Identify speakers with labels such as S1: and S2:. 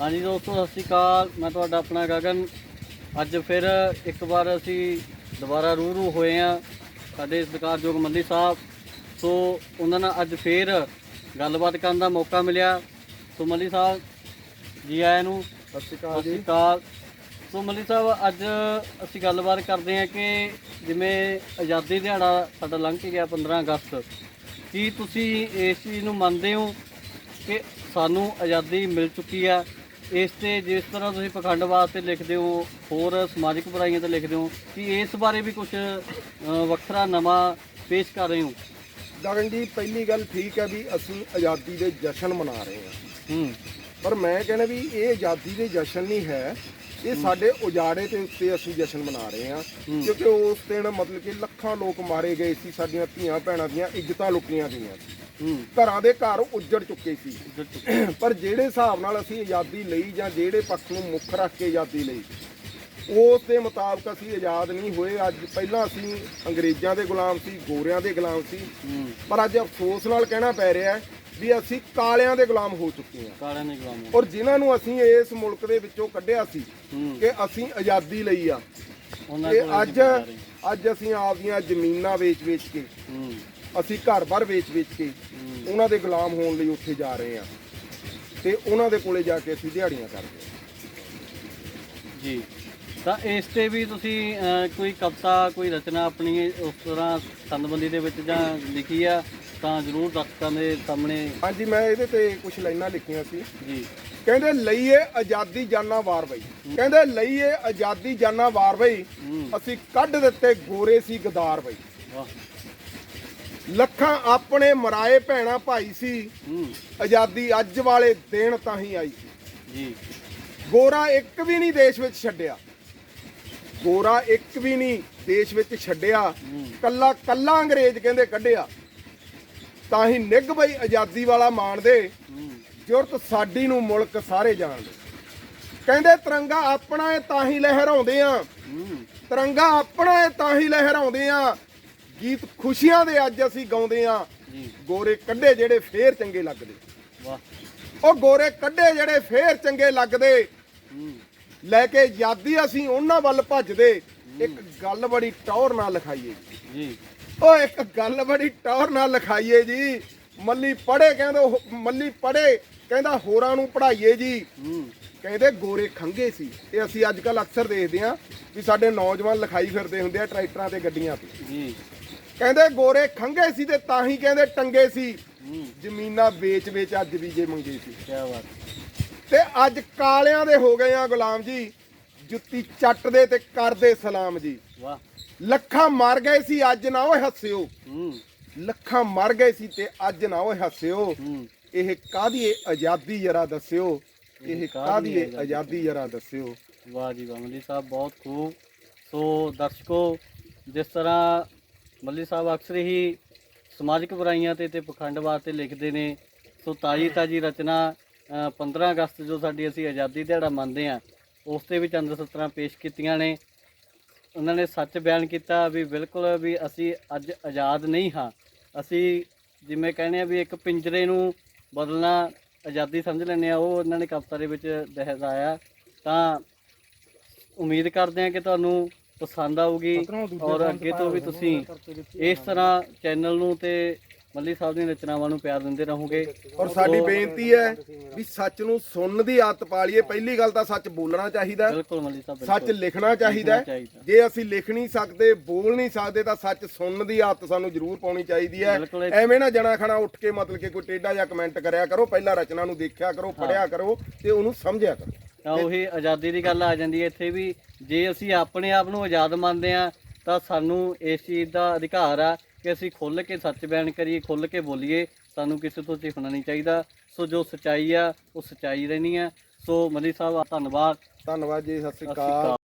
S1: ਹਾਂਜੀ ਦੋਸਤੋ ਸਤਿ ਸ਼੍ਰੀ ਅਕਾਲ। ਮੈਂ ਤੁਹਾਡਾ ਆਪਣਾ ਗਗਨ। ਅੱਜ ਫਿਰ ਇੱਕ ਵਾਰ ਅਸੀਂ ਦੁਬਾਰਾ ਰੂਰੂ ਹੋਏ ਆ ਸਾਡੇ ਸਤਿਕਾਰਯੋਗ ਮੰਦੀ ਸਾਹਿਬ। ਸੋ ਉਹਨਾਂ ਨਾਲ ਅੱਜ ਫੇਰ ਗੱਲਬਾਤ ਕਰਨ ਦਾ ਮੌਕਾ ਮਿਲਿਆ। ਸੋ ਮੰਦੀ ਸਾਹਿਬ ਜੀ ਆਇਆਂ ਨੂੰ
S2: ਸਤਿ ਸ਼੍ਰੀ
S1: ਸਤਿ
S2: ਅਕਾਲ
S1: ਸ਼੍ਰੀ
S2: ਜੀ।
S1: ਅਕਾਲ। ਸੋ ਮੰਦੀ ਸਾਹਿਬ ਅੱਜ ਅਸੀਂ ਗੱਲਬਾਤ ਕਰਦੇ ਹਾਂ ਕਿ ਜਿਵੇਂ ਆਜ਼ਾਦੀ ਦਿਹਾੜਾ ਸਾਡਾ ਲੰਘ ਕੇ ਗਿਆ 15 ਅਗਸਤ। ਕੀ ਤੁਸੀਂ ਇਸ ਚੀਜ਼ ਨੂੰ ਮੰਨਦੇ ਹੋ ਕਿ ਸਾਨੂੰ ਆਜ਼ਾਦੀ ਮਿਲ ਚੁੱਕੀ ਆ? ਇਸ ਤੇ ਜਿਸ ਤਰ੍ਹਾਂ ਤੁਸੀਂ ਪਖੰਡ ਵਾਸਤੇ ਲਿਖਦੇ ਹੋ ਹੋਰ ਸਮਾਜਿਕ ਬੁਰਾਈਆਂ ਤੇ ਲਿਖਦੇ ਹੋ ਕਿ ਇਸ ਬਾਰੇ ਵੀ ਕੁਝ ਵੱਖਰਾ ਨਵਾਂ ਪੇਸ਼ ਕਰ ਰਹੇ ਹੋ?
S2: ਗਗਨ ਜੀ ਪਹਿਲੀ ਗੱਲ ਠੀਕ ਹੈ ਵੀ ਅਸੀਂ ਆਜ਼ਾਦੀ ਦੇ ਜਸ਼ਨ ਮਨਾ ਰਹੇ ਹਾਂ।
S1: ਹੂੰ।
S2: ਪਰ ਮੈਂ ਕਹਿੰਦਾ ਵੀ ਇਹ ਆਜ਼ਾਦੀ ਦੇ ਜਸ਼ਨ ਨਹੀਂ ਹੈ ਇਹ ਸਾਡੇ ਉਜਾੜੇ ਦੇ ਉੱਤੇ ਅਸੀਂ ਜਸ਼ਨ ਮਨਾ ਰਹੇ ਹਾਂ। ਕਿਉਂਕਿ ਉਸ ਦਿਨ ਮਤਲਬ ਕਿ ਲੱਖਾਂ ਲੋਕ ਮਾਰੇ ਗਏ ਸੀ ਸਾਡੀਆਂ ਧੀਆਂ ਭੈਣਾਂ ਦੀਆਂ ਇੱਜ਼ਤਾਂ ਲੁੱਟੀਆਂ ਗਈਆਂ ਸੀ। ਘਰਾਂ ਦੇ ਘਰ ਉੱਜੜ ਚੁੱਕੇ ਸੀ। ਪਰ ਜਿਹੜੇ ਹਿਸਾਬ ਨਾਲ ਅਸੀਂ ਆਜ਼ਾਦੀ ਲਈ ਜਾਂ ਜਿਹੜੇ ਪੱਖ ਨੂੰ ਮੁੱਖ ਰੱਖ ਕੇ ਆਜ਼ਾਦੀ ਲਈ ਉਸ ਦੇ ਮੁਤਾਬਕ ਅਸੀਂ ਆਜ਼ਾਦ ਨਹੀਂ ਹੋਏ। ਅੱਜ ਪਹਿਲਾਂ ਅਸੀਂ ਅੰਗਰੇਜ਼ਾਂ ਦੇ ਗੁਲਾਮ ਸੀ ਗੋਰਿਆਂ ਦੇ ਗੁਲਾਮ ਸੀ। ਪਰ ਅੱਜ ਅਫਸੋਸ ਨਾਲ ਕਹਿਣਾ ਪੈ ਰਿਹਾ ਹੈ ਵੀ ਅਸੀਂ ਕਾਲਿਆਂ ਦੇ ਗੁਲਾਮ ਹੋ ਚੁੱਕੇ ਹਾਂ।
S1: ਕਾਲਿਆਂ ਨੇ ਗੁਲਾਮ
S2: ਔਰ ਜਿਨ੍ਹਾਂ ਨੂੰ ਅਸੀਂ ਇਸ ਮੁਲਕ ਦੇ ਵਿੱਚੋਂ ਕੱਢਿਆ ਸੀ ਕਿ ਅਸੀਂ ਆਜ਼ਾਦੀ ਲਈ ਆ। ਤੇ ਅੱਜ ਅੱਜ ਅਸੀਂ ਆਪਦੀਆਂ ਜ਼ਮੀਨਾਂ ਵੇਚ-ਵੇਚ ਕੇ ਅਸੀਂ ਘਰ-ਬਾਰ ਵੇਚ-ਵੇਚ ਕੇ ਉਹਨਾਂ ਦੇ ਗੁਲਾਮ ਹੋਣ ਲਈ ਉੱਥੇ ਜਾ ਰਹੇ ਹਾਂ। ਤੇ ਉਹਨਾਂ ਦੇ ਕੋਲੇ ਜਾ ਕੇ ਅਸੀਂ ਦਿਹਾੜੀਆਂ ਕਰਦੇ
S1: ਜੀ। ਤਾਂ ਇਸ ਤੇ ਵੀ ਤੁਸੀਂ ਕੋਈ ਕਵਿਤਾ ਕੋਈ ਰਚਨਾ ਆਪਣੀ ਉਸ ਤਰ੍ਹਾਂ ਸੰਦਬੰਦੀ ਦੇ ਵਿੱਚ ਜਾਂ ਲਿਖੀ ਆ? ਤਾਂ ਜ਼ਰੂਰ ਦਰਸ਼ਕਾਂ ਦੇ ਸਾਹਮਣੇ
S2: ਹਾਂਜੀ ਮੈਂ ਇਹਦੇ ਤੇ ਕੁਝ ਲਾਈਨਾਂ ਲਿਖੀਆਂ ਸੀ।
S1: ਜੀ।
S2: ਕਹਿੰਦੇ ਲਈਏ ਆਜ਼ਾਦੀ ਜਾਨਾ ਵਾਰ ਬਈ। ਕਹਿੰਦੇ ਲਈਏ ਆਜ਼ਾਦੀ ਜਾਨਾ ਵਾਰ ਬਈ। ਅਸੀਂ ਕੱਢ ਦਿੱਤੇ ਗੋਰੇ ਸੀ ਗਦਾਰ ਬਈ। ਲੱਖਾਂ ਆਪਣੇ ਮਰਾਏ ਭੈਣਾ ਭਾਈ ਸੀ। ਆਜ਼ਾਦੀ ਅੱਜ ਵਾਲੇ ਦਿਨ ਤਾਂ ਹੀ ਆਈ ਸੀ।
S1: ਜੀ।
S2: ਗੋਰਾ ਇੱਕ ਵੀ ਨਹੀਂ ਦੇਸ਼ ਵਿੱਚ ਛੱਡਿਆ। ਗੋਰਾ ਇੱਕ ਵੀ ਨਹੀਂ ਦੇਸ਼ ਵਿੱਚ ਛੱਡਿਆ। ਕੱਲਾ ਕੱਲਾ ਅੰਗਰੇਜ਼ ਕਹਿੰਦੇ ਕੱਢਿਆ। ਤਾਂ ਹੀ ਨਿੱਘ ਬਈ ਆਜ਼ਾਦੀ ਵਾਲਾ ਮਾਣਦੇ
S1: ਹੂੰ
S2: ਜ਼ੁਰਤ ਸਾਡੀ ਨੂੰ ਮੁਲਕ ਸਾਰੇ ਜਾਣਦੇ ਕਹਿੰਦੇ ਤਿਰੰਗਾ ਆਪਣਾ ਏ ਤਾਂ ਹੀ ਲਹਿਰਾਉਂਦੇ ਆ।
S1: ਹੂੰ
S2: ਤਿਰੰਗਾ ਆਪਣਾ ਏ ਤਾਂ ਹੀ ਲਹਿਰਾਉਂਦੇ ਆ। ਗੀਤ ਖੁਸ਼ੀਆਂ ਦੇ ਅੱਜ ਅਸੀਂ ਗਾਉਂਦੇ ਆ। ਗੋਰੇ ਕੱਢੇ ਜਿਹੜੇ ਫੇਰ ਚੰਗੇ ਲੱਗਦੇ।
S1: ਵਾਹ।
S2: ਉਹ ਗੋਰੇ ਕੱਢੇ ਜਿਹੜੇ ਫੇਰ ਚੰਗੇ ਲੱਗਦੇ।
S1: ਹੂੰ।
S2: ਲੈ ਕੇ ਆਜ਼ਾਦੀ ਅਸੀਂ ਉਹਨਾਂ ਵੱਲ ਭੱਜਦੇ। ਇੱਕ ਗੱਲ ਬੜੀ ਟੌਰ ਨਾਲ ਲਿਖਾਈਏ
S1: ਜੀ।
S2: ਉਹ ਇੱਕ ਗੱਲ ਬੜੀ ਟੌਰ ਨਾਲ ਲਿਖਾਈਏ ਜੀ। ਮੱਲੀ ਪੜੇ ਕਹਿੰਦੇ ਮੱਲੀ ਪੜੇ ਕਹਿੰਦਾ ਹੋਰਾਂ ਨੂੰ ਪੜਾਈਏ ਜੀ। ਕਹਿੰਦੇ ਗੋਰੇ ਖੰਗੇ ਸੀ। ਇਹ ਅਸੀਂ ਅੱਜ ਕੱਲ ਅਕਸਰ ਦੇਖਦੇ ਆ ਵੀ ਸਾਡੇ ਨੌਜਵਾਨ ਲਿਖਾਈ ਫਿਰਦੇ ਹੁੰਦੇ ਆ ਟਰੈਕਟਰਾਂ ਤੇ ਗੱਡੀਆਂ ਤੇ।
S1: ਜੀ।
S2: ਕਹਿੰਦੇ ਗੋਰੇ ਖੰਗੇ ਸੀ ਤੇ ਤਾਂ ਹੀ ਕਹਿੰਦੇ ਟੰਗੇ ਸੀ। ਜ਼ਮੀਨਾਂ ਵੇਚ ਵੇਚ ਅੱਜ ਵੀ ਜੇ ਮੰਗੇ ਸੀ।
S1: ਕੀ ਬਾਤ
S2: ਤੇ ਅੱਜ ਕਾਲਿਆਂ ਦੇ ਹੋ ਗਏ ਆ ਗੁਲਾਮ ਜੀ। ਜੁੱਤੀ ਚੱਟਦੇ ਤੇ ਕਰਦੇ ਸਲਾਮ ਜੀ।
S1: ਵਾਹ।
S2: ਲੱਖਾਂ ਮਰ ਗਏ ਸੀ ਅੱਜ ਨਾ ਓਏ ਹੱਸਿਓ। ਲੱਖਾਂ ਮਰ ਗਏ ਸੀ ਤੇ ਅੱਜ ਨਾ ਓਏ ਹੱਸਿਓ। ਇਹ ਕਾਦੀ ਆਜ਼ਾਦੀ ਜਰਾ ਦੱਸਿਓ? ਇਹ ਕਾਦੀ ਆਜ਼ਾਦੀ? ਜਰਾ ਦੱਸਿਓ?
S1: ਵਾਹ ਜੀ ਵਾਹ ਮੱਲੀ ਸਾਹਿਬ ਬਹੁਤ ਖੂਬ। ਸੋ ਦਰਸ਼ਕੋ ਜਿਸ ਤਰ੍ਹਾਂ ਮੱਲੀ ਸਾਹਿਬ ਅਕਸਰ ਹੀ ਸਮਾਜਿਕ ਬੁਰਾਈਆਂ ਤੇ ਤੇ ਪਖੰਡ ਵਾਸਤੇ ਲਿਖਦੇ ਨੇ ਸੋ ਤਾਜੀ ਤਾਜੀ ਰਚਨਾ ਅ, 15 ਅਗਸਤ ਜੋ ਸਾਡੀ ਅਸੀਂ ਆਜ਼ਾਦੀ ਦਿਹਾੜਾ ਮੰਨਦੇ ਆ ਉਸ ਤੇ ਵੀ ਚੰਦ ਸਤਰਾਂ ਪੇਸ਼ ਕੀਤੀਆਂ ਨੇ। ਉਹਨਾਂ ਨੇ ਸੱਚ ਬਿਆਨ ਕੀਤਾ ਵੀ ਬਿਲਕੁਲ ਵੀ ਅਸੀਂ ਅੱਜ ਆਜ਼ਾਦ ਨਹੀਂ ਹਾਂ। ਅਸੀਂ ਜਿਵੇਂ ਕਹਿੰਦੇ ਆ ਵੀ ਇੱਕ ਪਿੰਜਰੇ ਨੂੰ ਬਦਲਣਾ ਆਜ਼ਾਦੀ ਸਮਝ ਲੈਂਦੇ ਆ ਉਹ ਉਹਨਾਂ ਨੇ ਕਵਿਤਾ ਦੇ ਵਿੱਚ ਦਹਿਰਾਇਆ। ਤਾਂ ਉਮੀਦ ਕਰਦੇ ਹਾਂ ਕਿ ਤੁਹਾਨੂੰ ਪਸੰਦ ਆਊਗੀ ਔਰ ਅੱਗੇ ਤੋਂ ਵੀ ਤੁਸੀਂ ਇਸ ਤਰ੍ਹਾਂ ਚੈਨਲ ਨੂੰ ਤੇ ਮੱਲੀ ਸਾਹਿਬ ਦੀਆਂ ਰਚਨਾਵਾਂ ਨੂੰ ਪਿਆਰ ਦਿੰਦੇ ਰਹੋਗੇ।
S2: ਔਰ ਸਾਡੀ ਬੇਨਤੀ ਹੈ ਵੀ ਸੱਚ ਨੂੰ ਸੁਣਨ ਦੀ ਆਦਤ ਪਾ ਲਈਏ ਪਹਿਲੀ ਗੱਲ ਤਾਂ ਸੱਚ ਬੋਲਣਾ ਚਾਹੀਦਾ ਹੈ,
S1: ਬਿਲਕੁਲ ਮੱਲੀ ਸਾਹਿਬ
S2: ਸੱਚ ਲਿਖਣਾ ਚਾਹੀਦਾ। ਜੇ ਅਸੀਂ ਲਿਖ ਨਹੀਂ ਸਕਦੇ ਬੋਲ ਨਹੀਂ ਸਕਦੇ ਤਾਂ ਸੱਚ ਸੁਣਨ ਦੀ ਆਦਤ ਸਾਨੂੰ ਜ਼ਰੂਰ ਪਾਉਣੀ ਚਾਹੀਦੀ ਹੈ। ਐਵੇਂ ਨਾ ਜਣਾ ਖਣਾ ਉੱਠ ਕੇ ਮਤਲਬ ਕਿ ਕੋਈ ਟੇਡਾ ਜਾਂ ਕਮੈਂਟ ਕਰਿਆ ਕਰੋ ਪਹਿਲਾਂ ਰਚਨਾ ਨੂੰ ਦੇਖਿਆ ਕਰੋ ਪੜਿਆ ਕਰੋ ਤੇ ਉਹਨੂੰ ਸਮਝਿਆ ਕਰੋ।
S1: ਤਾਂ ਉਹੀ ਆਜ਼ਾਦੀ ਦੀ ਗੱਲ ਆ ਜਾਂਦੀ ਹੈ ਇੱਥੇ ਵੀ ਜੇ ਅਸੀਂ ਆਪਣੇ ਆਪ ਨੂੰ ਆਜ਼ਾਦ ਮੰਨਦੇ ਆ ਤਾਂ ਸਾਨੂੰ ਇਸ ਚੀਜ਼ ਦਾ ਅਧਿਕਾਰ ਆ ਕਿ ਅਸੀਂ ਖੁੱਲ੍ਹ ਕੇ ਸੱਚ ਬਿਆਨ ਕਰੀਏ ਖੁੱਲ੍ਹ ਕੇ ਬੋਲੀਏ ਸਾਨੂੰ ਕਿਸੇ ਤੋਂ ਝਿਕਣਾ ਨਹੀਂ ਚਾਹੀਦਾ। ਸੋ ਜੋ ਸਚਾਈ ਆ ਉਹ ਸਚਾਈ ਰਹਿਣੀ ਆ। ਸੋ ਮਲੀ ਸਾਹਿਬ ਧੰਨਵਾਦ।
S2: ਧੰਨਵਾਦ ਜੀ ਸਤਿ ਸ੍ਰੀ
S1: ਅਕਾਲ।